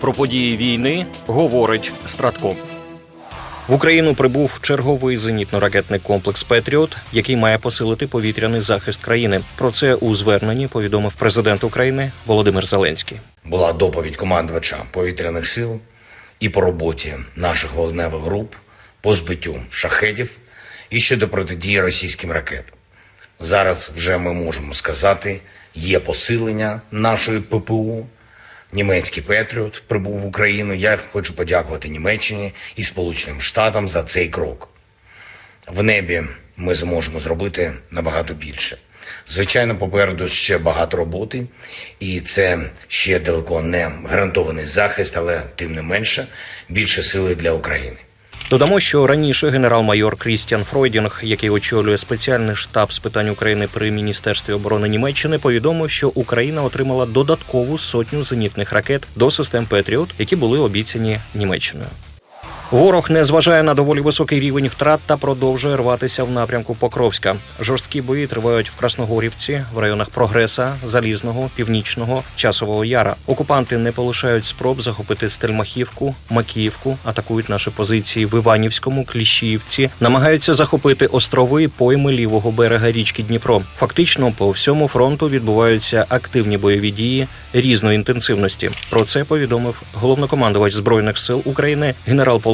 Про події війни говорить Стратко. В Україну прибув черговий зенітно-ракетний комплекс Петріот, який має посилити повітряний захист країни. Про це у зверненні повідомив президент України Володимир Зеленський. була доповідь командувача повітряних сил і по роботі наших вогневих груп по збиттю шахедів і щодо протидії російським ракетам. Зараз вже ми можемо сказати, є посилення нашої ППУ. Німецький Петріот прибув в Україну. Я хочу подякувати Німеччині і Сполученим Штатам за цей крок. В небі ми зможемо зробити набагато більше. Звичайно, попереду ще багато роботи, і це ще далеко не гарантований захист, але тим не менше більше сили для України. Додамо, що раніше генерал-майор Крістіан Фройдінг, який очолює спеціальний штаб з питань України при міністерстві оборони Німеччини, повідомив, що Україна отримала додаткову сотню зенітних ракет до систем Петріот, які були обіцяні Німеччиною. Ворог не зважає на доволі високий рівень втрат та продовжує рватися в напрямку Покровська. Жорсткі бої тривають в Красногорівці, в районах Прогреса, Залізного, Північного, Часового Яра. Окупанти не полишають спроб захопити Стельмахівку, Макіївку, атакують наші позиції в Іванівському, Кліщіївці, намагаються захопити острови і пойми лівого берега річки Дніпро. Фактично, по всьому фронту відбуваються активні бойові дії різної інтенсивності. Про це повідомив головнокомандувач збройних сил України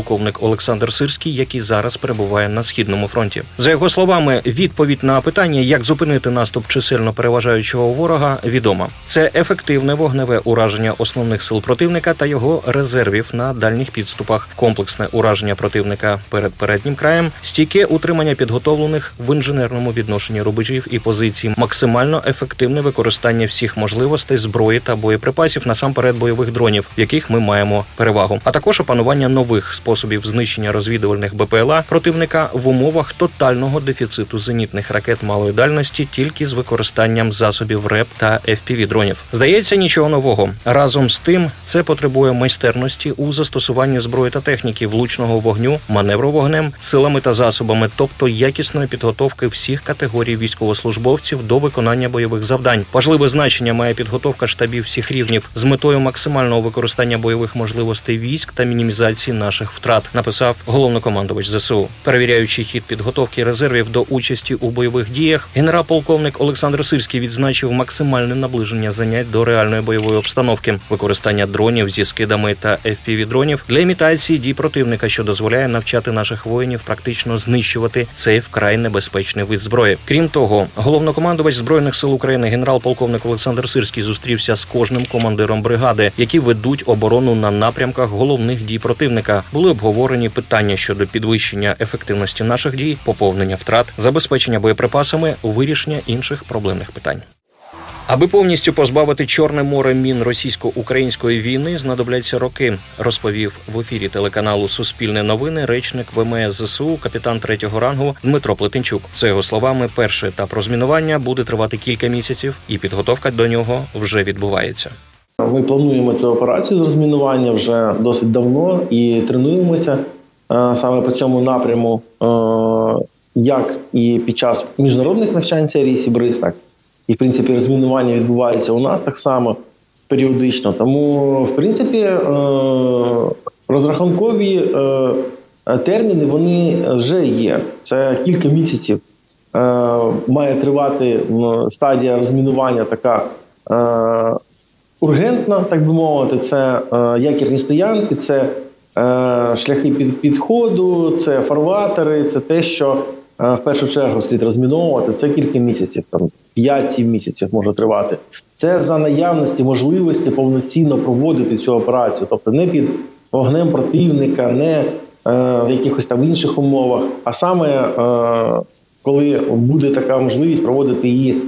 генерал-полковник Олександр Сирський, який зараз перебуває на східному фронті. За його словами, відповідь на питання, як зупинити наступ чисельно переважаючого ворога, відома. Це ефективне вогневе ураження основних сил противника та його резервів на дальніх підступах, комплексне ураження противника перед переднім краєм, стійке утримання підготовлених в інженерному відношенні рубежів і позицій, максимально ефективне використання всіх можливостей зброї та боєприпасів насамперед бойових дронів, в яких ми маємо перевагу, а також опанування нових способів знищення розвідувальних БПЛА противника в умовах тотального дефіциту зенітних ракет малої дальності тільки з використанням засобів РЕП та fpv дронів. Здається, нічого нового. Разом з тим, це потребує майстерності у застосуванні зброї та техніки, влучного вогню, маневру вогнем, силами та засобами, тобто якісної підготовки всіх категорій військовослужбовців до виконання бойових завдань. Важливе значення має підготовка штабів всіх рівнів з метою максимального використання бойових можливостей військ та мінімізації наших втрат, написав головнокомандувач ЗСУ. Перевіряючи хід підготовки резервів до участі у бойових діях, генерал-полковник Олександр Сирський відзначив максимальне наближення занять до реальної бойової обстановки, використання дронів зі скидами та fpv дронів для імітації дій противника, що дозволяє навчати наших воїнів практично знищувати цей вкрай небезпечний вид зброї. Крім того, головнокомандувач збройних сил України генерал-полковник Олександр Сирський зустрівся з кожним командиром бригади, які ведуть оборону на напрямках головних дій противника. Були обговорені питання щодо підвищення ефективності наших дій, поповнення втрат, забезпечення боєприпасами, вирішення інших проблемних питань. Аби повністю позбавити Чорне море мін російсько-української війни, знадобляться роки, розповів в ефірі телеканалу Суспільне новини речник ВМС ЗСУ, капітан третього рангу Дмитро Плетенчук. За його словами, перший етап розмінування буде тривати кілька місяців, і підготовка до нього вже відбувається. Ми плануємо цю операцію з розмінування вже досить давно і тренуємося е, саме по цьому напряму, е, як і під час міжнародних навчань серії Сібриз, так і в принципі розмінування відбувається у нас так само періодично. Тому, в принципі, е, розрахункові терміни вони вже є. Це кілька місяців. Має тривати стадія розмінування така. Ургентна, так би мовити, це е, якірні стоянки, це е, шляхи під, підходу, це фарватери, це те, що е, в першу чергу слід розміновувати. Це кілька місяців, там 5-7 місяців може тривати. Це за наявності можливості повноцінно проводити цю операцію, тобто не під вогнем противника, не е, в якихось там інших умовах, а саме е, коли буде така можливість проводити її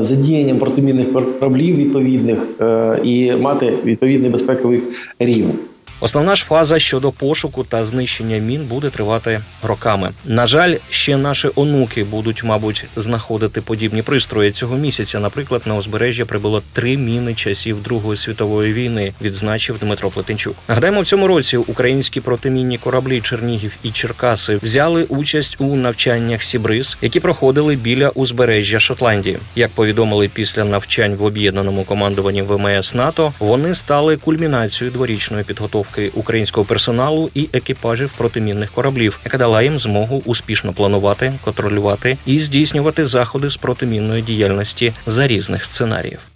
задіянням протимінних кораблів відповідних е, і мати відповідний безпековий рівень. Основна ж фаза щодо пошуку та знищення мін буде тривати роками. На жаль, ще наші онуки будуть, мабуть, знаходити подібні пристрої цього місяця. Наприклад, на узбережжя прибуло три міни часів Другої світової війни, відзначив Дмитро Плетенчук. Нагадаємо, в цьому році українські протимінні кораблі Чернігів і Черкаси взяли участь у навчаннях Сібриз, які проходили біля узбережжя Шотландії. Як повідомили після навчань в об'єднаному командуванні ВМС НАТО, вони стали кульмінацією дворічної підготовки українського персоналу і екіпажів протимінних кораблів, яка дала їм змогу успішно планувати, контролювати і здійснювати заходи з протимінної діяльності за різних сценаріїв.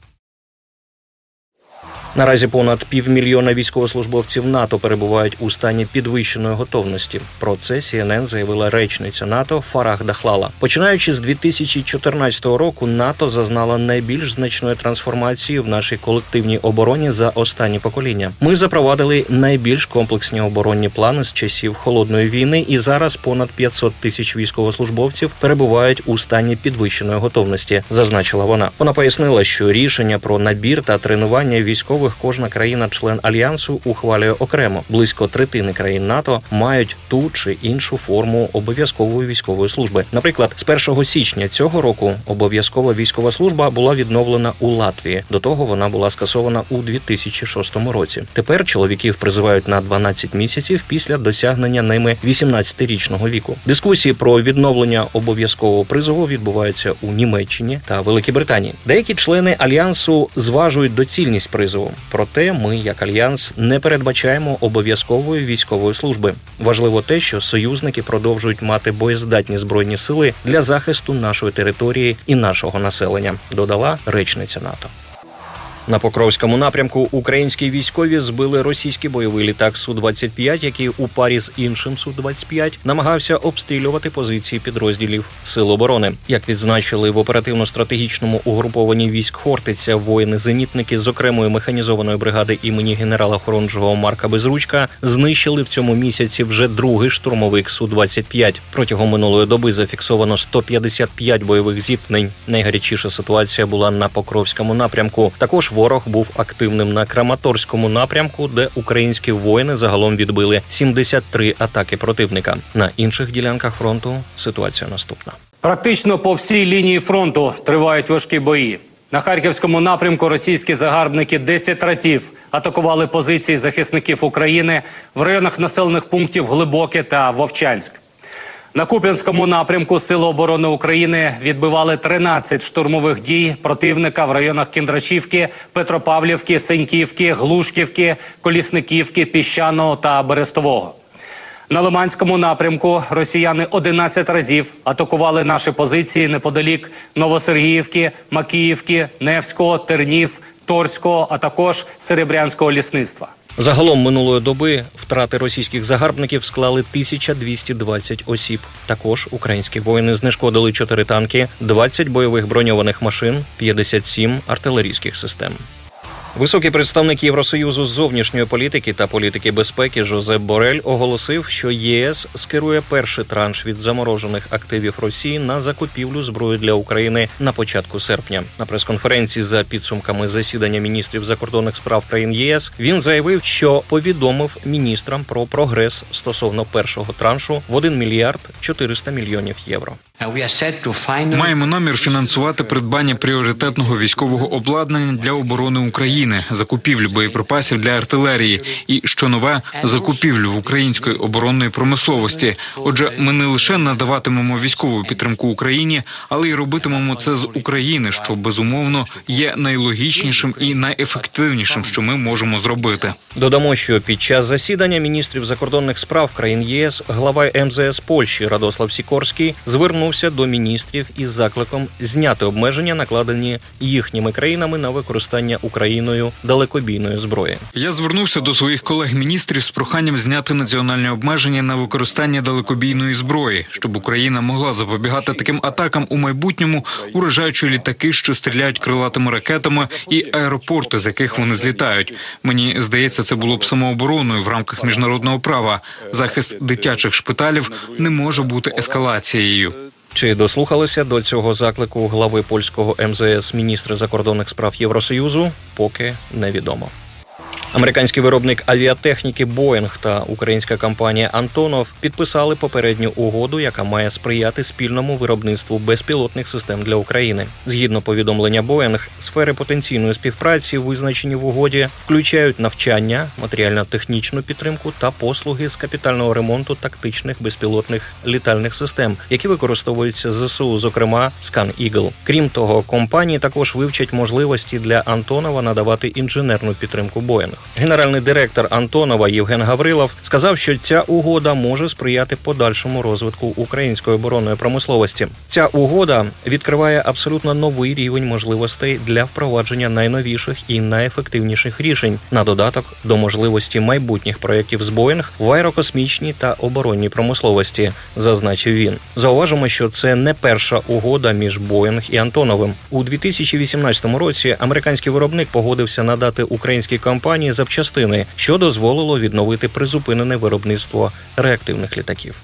Наразі понад півмільйона військовослужбовців НАТО перебувають у стані підвищеної готовності. Про це CNN заявила речниця НАТО Фарах Дахлала. Починаючи з 2014 року, НАТО зазнала найбільш значної трансформації в нашій колективній обороні за останні покоління. Ми запровадили найбільш комплексні оборонні плани з часів холодної війни, і зараз понад 500 тисяч військовослужбовців перебувають у стані підвищеної готовності. Зазначила вона. Вона пояснила, що рішення про набір та тренування військових кожна країна-член альянсу ухвалює окремо. Близько третини країн НАТО мають ту чи іншу форму обов'язкової військової служби. Наприклад, з 1 січня цього року обов'язкова військова служба була відновлена у Латвії. До того вона була скасована у 2006 році. Тепер чоловіків призивають на 12 місяців після досягнення ними 18-річного віку. Дискусії про відновлення обов'язкового призову відбуваються у Німеччині та Великій Британії. Деякі члени альянсу зважують доцільність призову. Проте ми, як альянс, не передбачаємо обов'язкової військової служби. Важливо те, що союзники продовжують мати боєздатні збройні сили для захисту нашої території і нашого населення, додала речниця НАТО. На Покровському напрямку українські військові збили російський бойовий літак су 25 який у парі з іншим су 25 намагався обстрілювати позиції підрозділів Сил оборони. Як відзначили в оперативно-стратегічному угрупованні військ Хортиця, воїни-зенітники з окремої механізованої бригади імені генерала Хоронжого Марка Безручка знищили в цьому місяці вже другий штурмовик су 25 Протягом минулої доби зафіксовано 155 бойових зіткнень. Найгарячіша ситуація була на Покровському напрямку. Також ворог був активним на Краматорському напрямку, де українські воїни загалом відбили 73 атаки противника. На інших ділянках фронту ситуація наступна. Практично по всій лінії фронту тривають важкі бої. На харківському напрямку російські загарбники 10 разів атакували позиції захисників України в районах населених пунктів Глибоке та Вовчанськ. На Куп'янському напрямку Сили оборони України відбивали 13 штурмових дій противника в районах Кіндрашівки, Петропавлівки, Сеньківки, Глушківки, Колісниківки, Піщаного та Берестового. На Лиманському напрямку росіяни 11 разів атакували наші позиції неподалік Новосергіївки, Макіївки, Невського, Тернів, Торського, а також Серебрянського лісництва. Загалом минулої доби втрати російських загарбників склали 1220 осіб. Також українські воїни знешкодили 4 танки, 20 бойових броньованих машин, 57 артилерійських систем. Високий представник Євросоюзу з зовнішньої політики та політики безпеки Жозеп Борель оголосив, що ЄС скерує перший транш від заморожених активів Росії на закупівлю зброї для України на початку серпня. На прес-конференції за підсумками засідання міністрів закордонних справ країн ЄС він заявив, що повідомив міністрам про прогрес стосовно першого траншу в 1 мільярд 400 мільйонів євро. Маємо намір фінансувати придбання пріоритетного військового обладнання для оборони України, закупівлю боєприпасів для артилерії і що нове закупівлю в української оборонної промисловості. Отже, ми не лише надаватимемо військову підтримку Україні, але й робитимемо це з України, що безумовно є найлогічнішим і найефективнішим, що ми можемо зробити. Додамо, що під час засідання міністрів закордонних справ країн ЄС глава МЗС Польщі Радослав Сікорський звернувся до міністрів із закликом зняти обмеження, накладені їхніми країнами на використання Україною далекобійної зброї. Я звернувся до своїх колег-міністрів з проханням зняти національні обмеження на використання далекобійної зброї, щоб Україна могла запобігати таким атакам у майбутньому, уражаючи літаки, що стріляють крилатими ракетами, і аеропорти, з яких вони злітають. Мені здається, це було б самообороною в рамках міжнародного права. Захист дитячих шпиталів не може бути ескалацією. Чи дослухалися до цього заклику глави польського МЗС міністра закордонних справ Євросоюзу? Поки невідомо. Американський виробник авіатехніки Boeing та українська компанія Антонов підписали попередню угоду, яка має сприяти спільному виробництву безпілотних систем для України. Згідно повідомлення Boeing, сфери потенційної співпраці, визначені в угоді, включають навчання, матеріально-технічну підтримку та послуги з капітального ремонту тактичних безпілотних літальних систем, які використовуються ЗСУ, зокрема Scan Eagle. Крім того, компанії також вивчать можливості для Антонова надавати інженерну підтримку Боїнг. Генеральний директор Антонова Євген Гаврилов сказав, що ця угода може сприяти подальшому розвитку української оборонної промисловості. Ця угода відкриває абсолютно новий рівень можливостей для впровадження найновіших і найефективніших рішень на додаток до можливості майбутніх проєктів з Боїнг в аерокосмічній та оборонній промисловості, зазначив він. Зауважимо, що це не перша угода між Боїнг і Антоновим. У 2018 році американський виробник погодився надати українській компанії запчастини, що дозволило відновити призупинене виробництво реактивних літаків.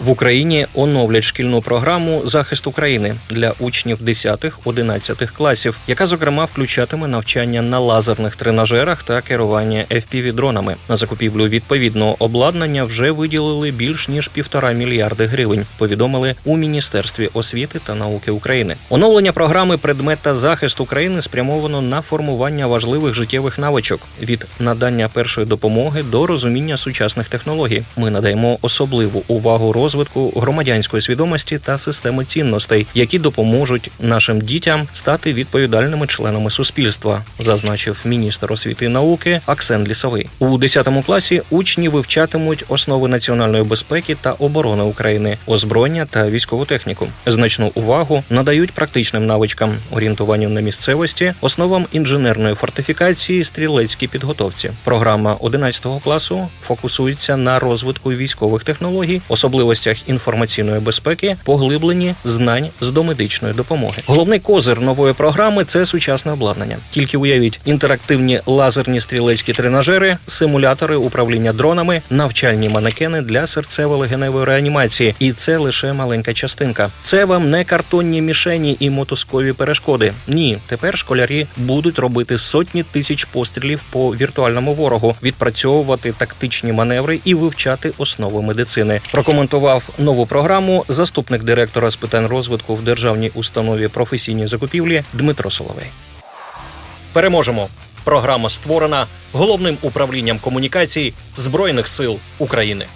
В Україні оновлять шкільну програму Захист України для учнів 10-11 класів, яка зокрема включатиме навчання на лазерних тренажерах та керування fpv дронами. На закупівлю відповідного обладнання вже виділили більш ніж півтора мільярди гривень. Повідомили у міністерстві освіти та науки України. Оновлення програми предмета захист України спрямовано на формування важливих життєвих навичок від надання першої допомоги до розуміння сучасних технологій. Ми надаємо особливу увагу розвитку громадянської свідомості та системи цінностей, які допоможуть нашим дітям стати відповідальними членами суспільства, зазначив міністр освіти і науки Аксен Лісовий. У 10 класі учні вивчатимуть основи національної безпеки та оборони України, озброєння та військову техніку. Значну увагу надають практичним навичкам, орієнтуванню на місцевості, основам інженерної фортифікації, стрілецькій підготовці. Програма 11 класу фокусується на розвитку військових технологій, особливостях інформаційної безпеки, поглибленні знань з домедичної допомоги. Головний козир нової програми це сучасне обладнання. Тільки уявіть інтерактивні лазерні стрілецькі тренажери, симулятори управління дронами, навчальні манекени для серцево-легеневої реанімації. І це лише маленька частинка. Це вам не картонні мішені і мотузкові перешкоди. Ні, тепер школярі будуть робити сотні тисяч пострілів по віртуальному ворогу, відпрацьовувати тактичні маневри і вивчати основи медицини. Прокоментував нову програму заступник директора з питань розвитку в державній установі професійні закупівлі Дмитро Соловей. Переможемо. Програма створена головним управлінням комунікацій Збройних сил України.